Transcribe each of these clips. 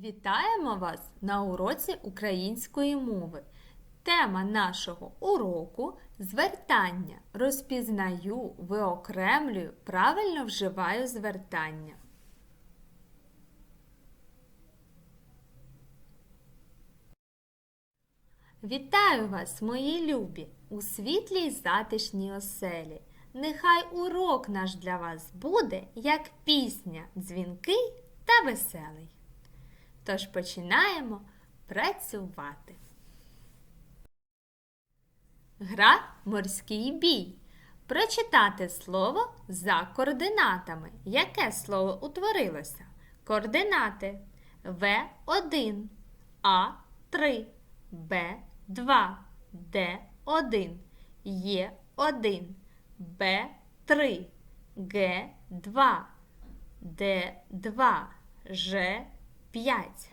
Вітаємо вас на уроці української мови. Тема нашого уроку звертання. Розпізнаю, виокремлюю, правильно вживаю звертання. Вітаю вас, мої любі, у світлій затишній оселі. Нехай урок наш для вас буде, як пісня, дзвінкий та веселий. Тож починаємо працювати. Гра морський бій. Прочитати слово за координатами. Яке слово утворилося? Координати В1, А3, Б2, Д1, Е1, Б3, Г2, Д2, Ж5.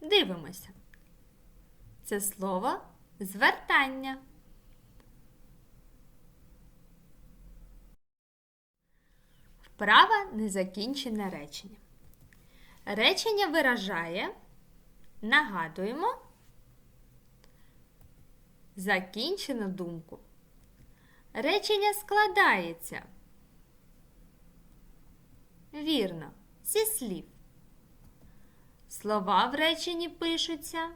Дивимося. Це слово звертання. Вправа незакінчене речення. Речення виражає, нагадуємо, закінчену думку. Речення складається. Вірно, зі слів. Слова в реченні пишуться.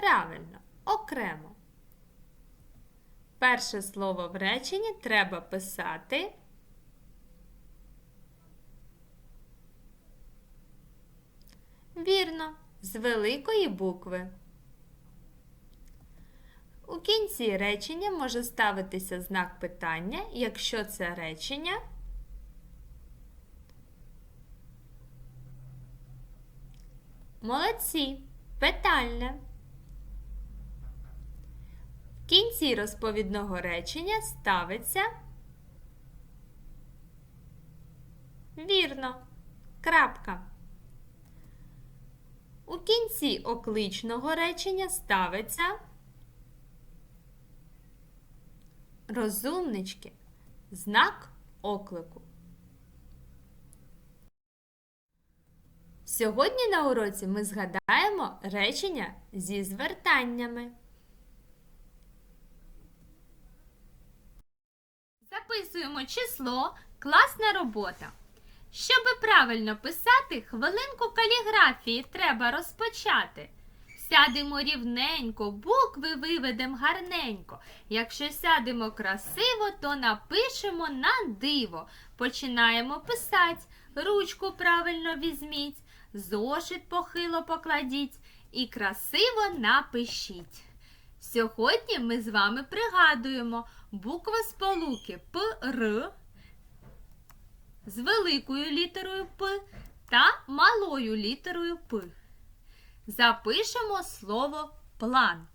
Правильно, окремо. Перше слово в реченні треба писати. Вірно, з великої букви. У кінці речення може ставитися знак питання, якщо це речення Молодці, питальне. Кінці розповідного речення ставиться Вірно, крапка. У кінці окличного речення ставиться Розумнички. Знак оклику. Сьогодні на уроці ми згадаємо речення зі звертаннями. Записуємо число класна робота. Щоб правильно писати, хвилинку каліграфії треба розпочати. Сядемо рівненько, букви виведемо гарненько. Якщо сядемо красиво, то напишемо на диво. Починаємо писати. Ручку правильно візьміть, зошит похило покладіть і красиво напишіть. Сьогодні ми з вами пригадуємо букви сполуки П, Р з великою літерою П та малою літерою П. Запишемо слово план.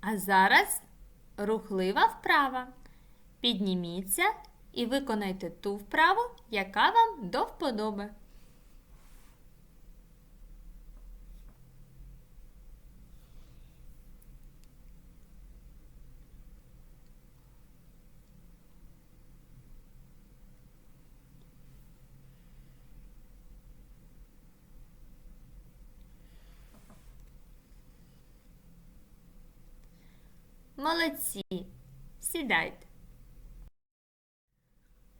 А зараз рухлива вправа. Підніміться і виконайте ту вправу, яка вам до вподоби. Молодці. Сідайте.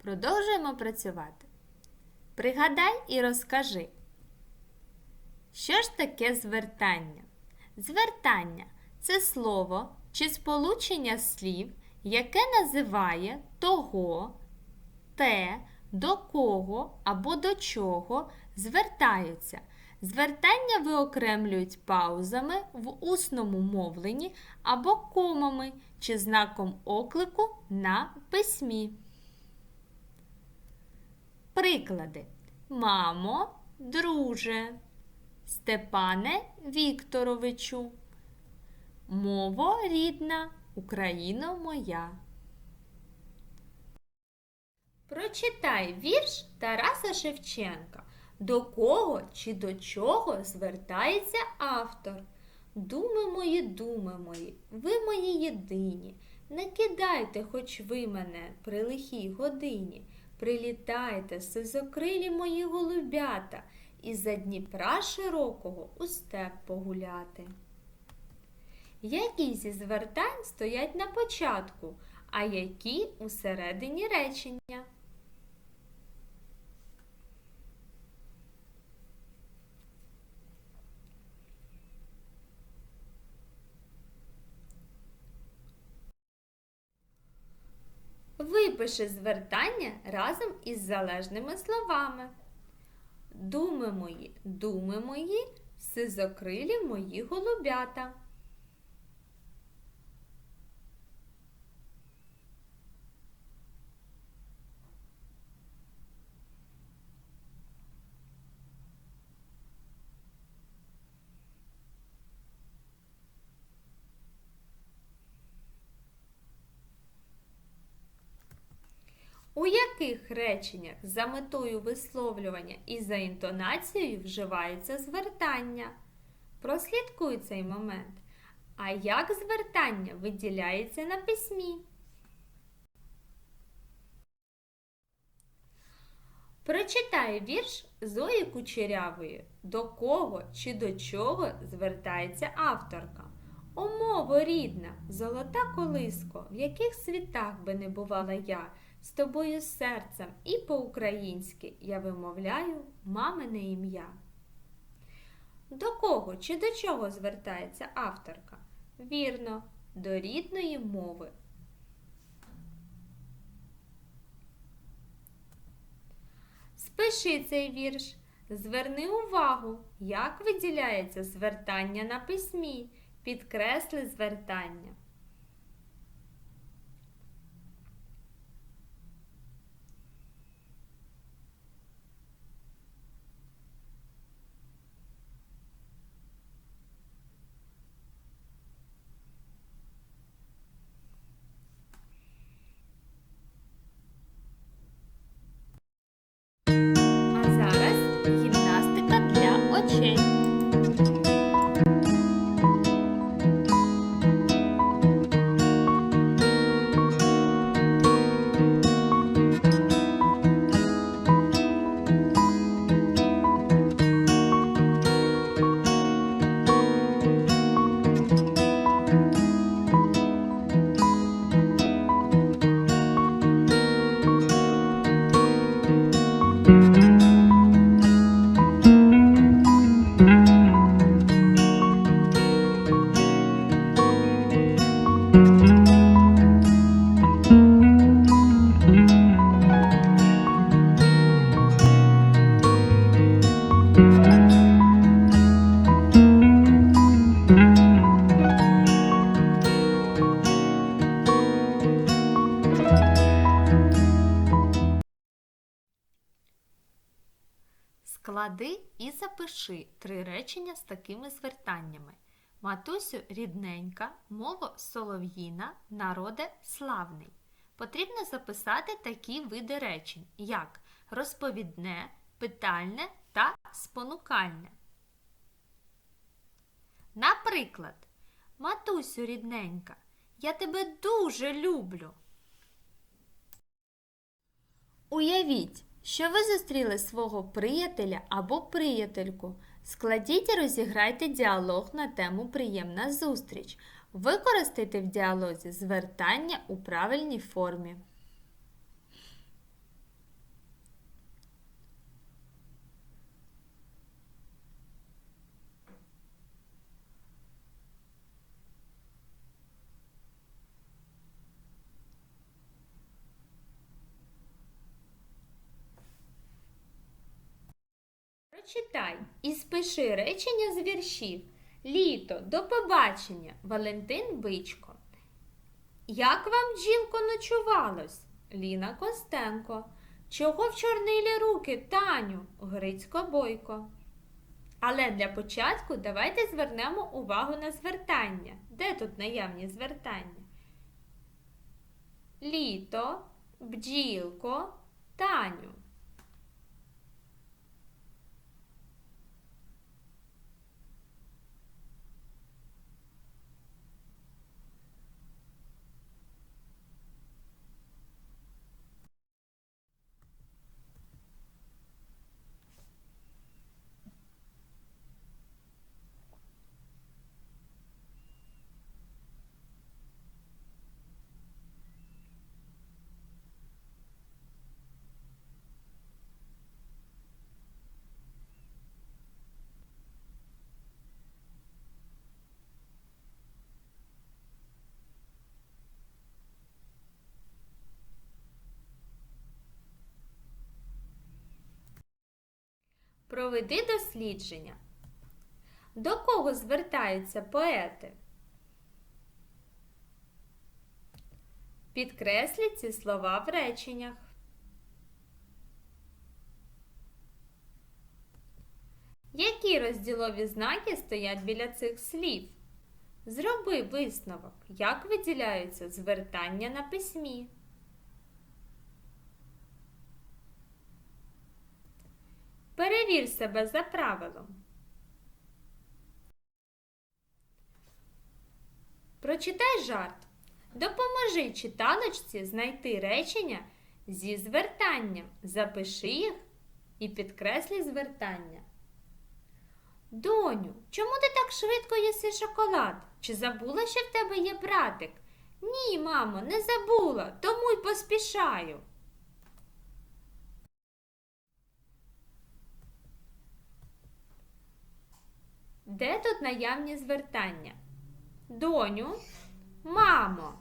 Продовжуємо працювати. Пригадай і розкажи. Що ж таке звертання? Звертання це слово чи сполучення слів, яке називає того, те, до кого або до чого звертаються. Звертання виокремлюють паузами в усному мовленні або комами чи знаком оклику на письмі. Приклади. Мамо, друже, Степане Вікторовичу. Мово рідна, Україно моя. Прочитай вірш Тараса Шевченка. До кого чи до чого звертається автор? Думи мої, думи мої, ви мої єдині. Не кидайте, хоч ви мене при лихій годині. Прилітайте, сизокрилі мої голубята, і за Дніпра широкого у степ погуляти. Які зі звертань стоять на початку, а які у середині речення? Випиши звертання разом із залежними словами. Думи мої, думи мої, сизокрилі мої голубята. У яких реченнях за метою висловлювання і за інтонацією вживається звертання? Прослідкуй цей момент. А як звертання виділяється на письмі? Прочитай вірш Зої Кучерявої. До кого чи до чого звертається авторка? О, рідна, золота колиско, в яких світах би не бувала я, з тобою серцем і по-українськи я вимовляю мамине ім'я. До кого чи до чого звертається авторка? Вірно, до рідної мови. Спиши цей вірш. Зверни увагу, як виділяється звертання на письмі. Підкресли звертання. Склади і запиши три речення з такими звертаннями. Матусю рідненька, мова солов'їна, народе славний. Потрібно записати такі види речень, як розповідне, питальне та спонукальне. Наприклад, Матусю рідненька, я тебе дуже люблю. Уявіть, що ви зустріли свого приятеля або приятельку. Складіть і розіграйте діалог на тему Приємна зустріч. Використайте в діалозі звертання у правильній формі. Прочитай і спиши речення з віршів. Літо, до побачення, Валентин Бичко. Як вам, бджілко, ночувалось? Ліна Костенко. Чого в чорнилі руки, Таню? Грицько Бойко. Але для початку давайте звернемо увагу на звертання. Де тут наявні звертання? Літо, бджілко, Таню. Проведи дослідження. До кого звертаються поети? Підкресліть ці слова в реченнях. Які розділові знаки стоять біля цих слів? Зроби висновок, як виділяються звертання на письмі. Перевір себе за правилом. Прочитай жарт. Допоможи читалочці знайти речення зі звертанням. Запиши їх і підкреслі звертання. Доню, чому ти так швидко їси шоколад? Чи забула, що в тебе є братик? Ні, мамо, не забула, тому й поспішаю. Де тут наявні звертання? Доню, мамо.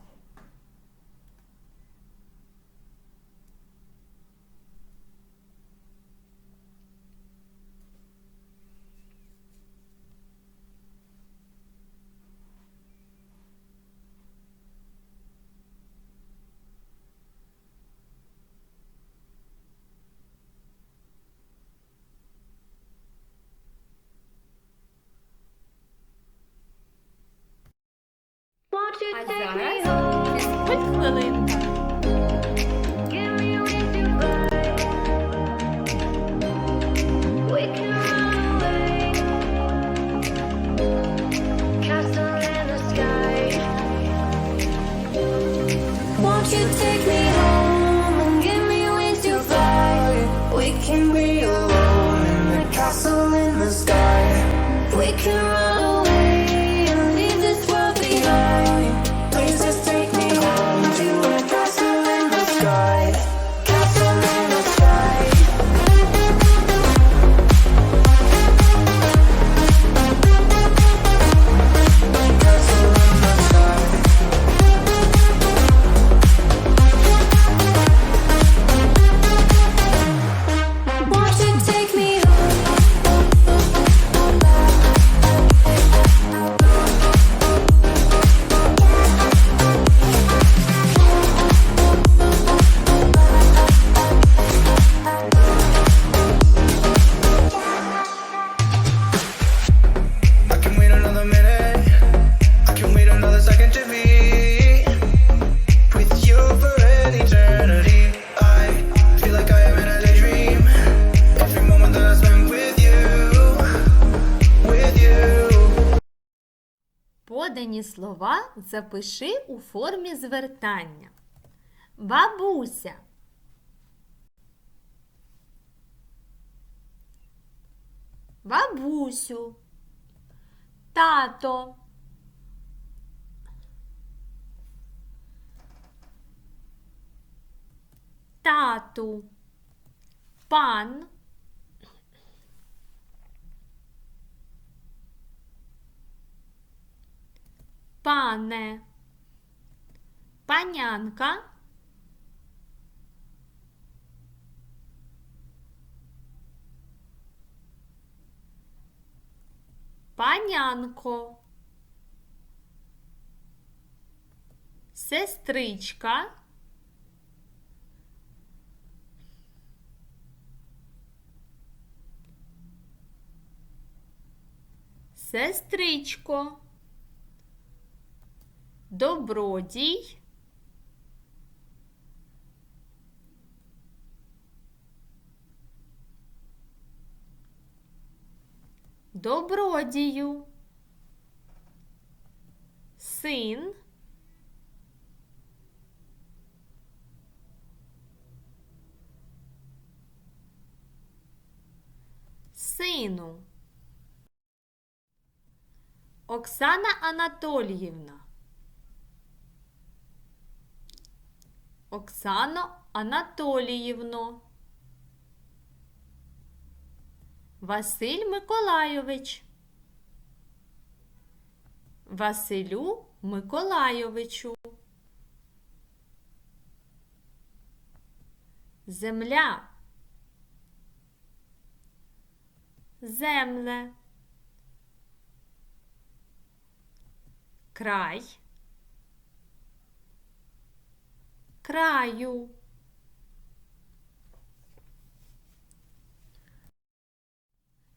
Won't you take me home and give me wings to fly? We can be alone in the castle in the sky. We can run Подані слова запиши у формі звертання. Бабуся. Бабусю. Тато. Тату. Пан. Пане. Панянка. Панянко. сестричка, сестричко, добродій, добродію, син, сину. Оксана Анатоліївна. Оксано Анатоліївно. Василь Миколайович. Василю Миколайовичу. Земля. Земле. Край. Краю.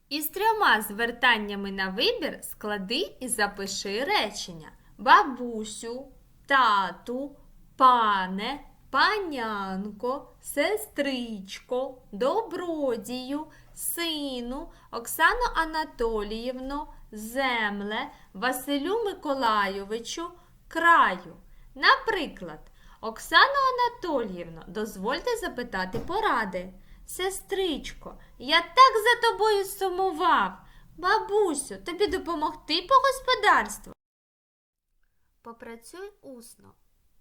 Із трьома звертаннями на вибір склади і запиши речення. Бабусю, тату, пане, панянко, сестричко, добродію, сину, Оксану Анатоліївну, земле, Василю Миколайовичу, краю. Наприклад, Оксано Анатоліївно, дозвольте запитати поради. Сестричко, я так за тобою сумував. Бабусю, тобі допомогти по господарству. Попрацюй усно.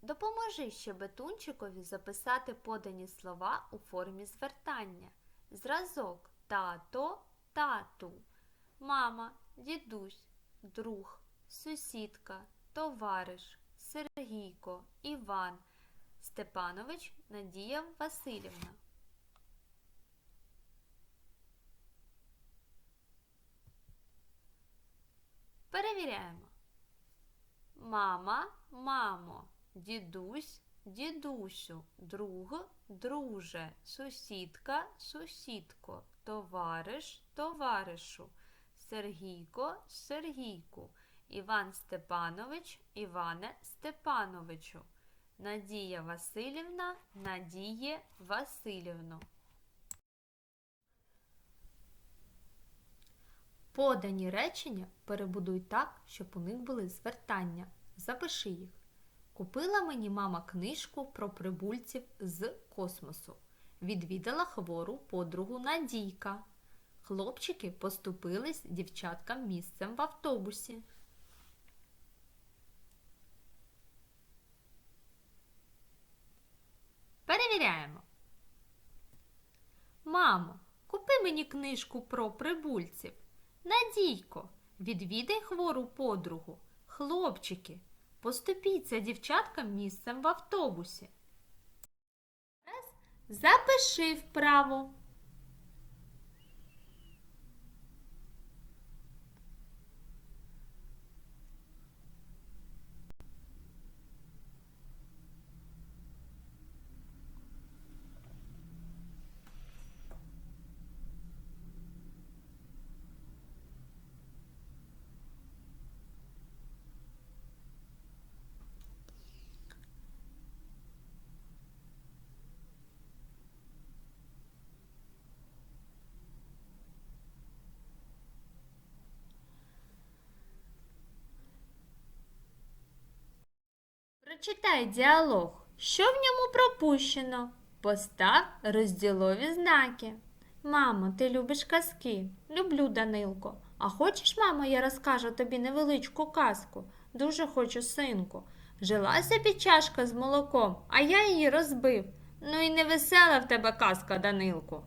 Допоможи щебетунчикові записати подані слова у формі звертання. Зразок тато, тату, мама, дідусь, друг, сусідка, товариш, Сергійко, Іван, Степанович, Надія Васильівна. Перевіряємо. Мама, мамо, дідусь, дідусю, друг, друже, сусідка, сусідко, товариш, товаришу, Сергійко, Сергійку, Іван Степанович, Іване Степановичу, Надія Васильівна, Надіє Васильівну. Подані речення перебудуй так, щоб у них були звертання. Запиши їх. Купила мені мама книжку про прибульців з космосу. Відвідала хвору подругу Надійка. Хлопчики поступились дівчаткам місцем в автобусі. Перевіряємо. Мамо, купи мені книжку про прибульців. Надійко, відвідай хвору подругу. Хлопчики, поступіться дівчаткам місцем в автобусі. Запиши вправо. Прочитай діалог. Що в ньому пропущено? Постав розділові знаки. Мамо, ти любиш казки? Люблю, Данилко. А хочеш, мамо, я розкажу тобі невеличку казку? Дуже хочу, синку. Жила собі чашка з молоком, а я її розбив. Ну і невесела в тебе казка, Данилку.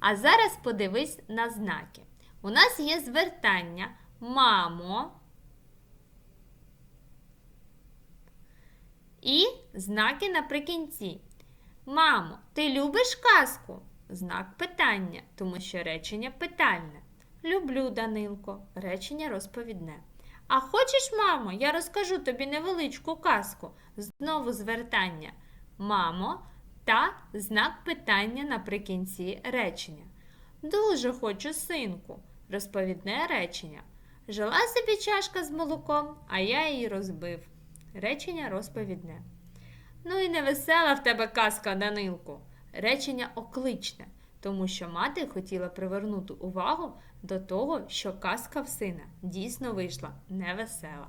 А зараз подивись на знаки. У нас є звертання мамо. І знаки наприкінці. Мамо, ти любиш казку? Знак питання, тому що речення питальне. Люблю, Данилко, речення розповідне. А хочеш, мамо, я розкажу тобі невеличку казку. Знову звертання. Мамо та знак питання наприкінці речення. Дуже хочу, синку, розповідне речення. Жила собі чашка з молоком, а я її розбив. Речення розповідне. Ну і невесела в тебе казка, Данилку. Речення окличне, тому що мати хотіла привернути увагу до того, що казка в сина дійсно вийшла невесела.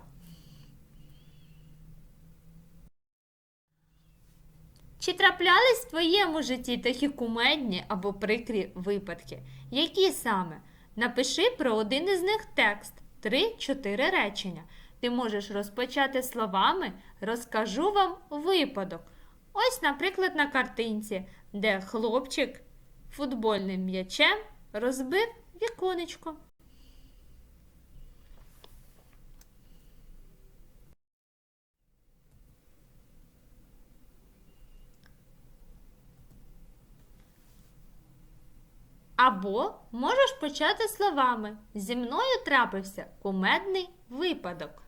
Чи траплялись в твоєму житті такі кумедні або прикрі випадки? Які саме? Напиши про один із них текст, 3-4 речення. Ти можеш розпочати словами Розкажу вам випадок. Ось, наприклад, на картинці, де хлопчик футбольним м'ячем розбив віконечко. Або можеш почати словами Зі мною трапився кумедний випадок.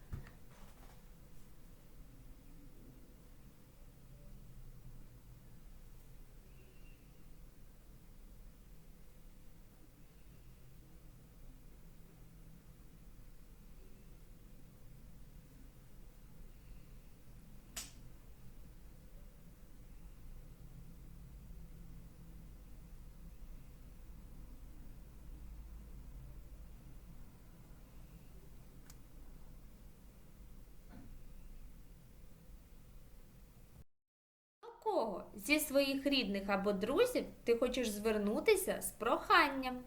До кого зі своїх рідних або друзів ти хочеш звернутися з проханням?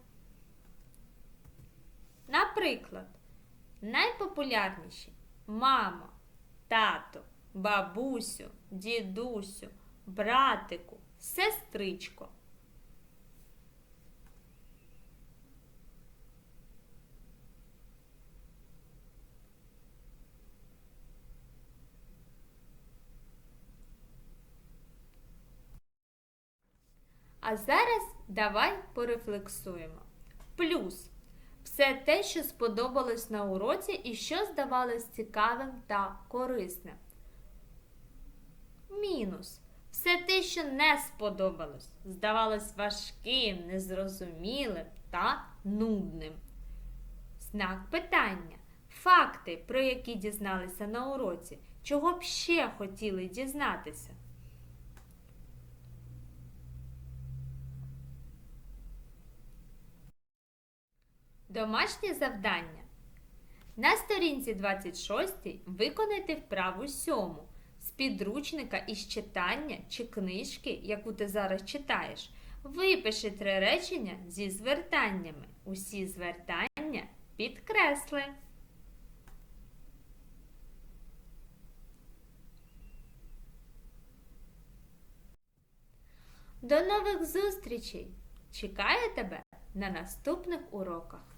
Наприклад, найпопулярніші мама, тато, бабусю, дідусю, братику, сестричко. А зараз давай порефлексуємо. Плюс все те, що сподобалось на уроці і що здавалось цікавим та корисним. Мінус все те, що не сподобалось, здавалось важким, незрозумілим та нудним. Знак питання. Факти, про які дізналися на уроці, чого б ще хотіли дізнатися. Домашнє завдання. На сторінці 26 виконайте вправу 7 з підручника із читання чи книжки, яку ти зараз читаєш. Випиши три речення зі звертаннями. Усі звертання підкресли. До нових зустрічей! Чекаю тебе на наступних уроках.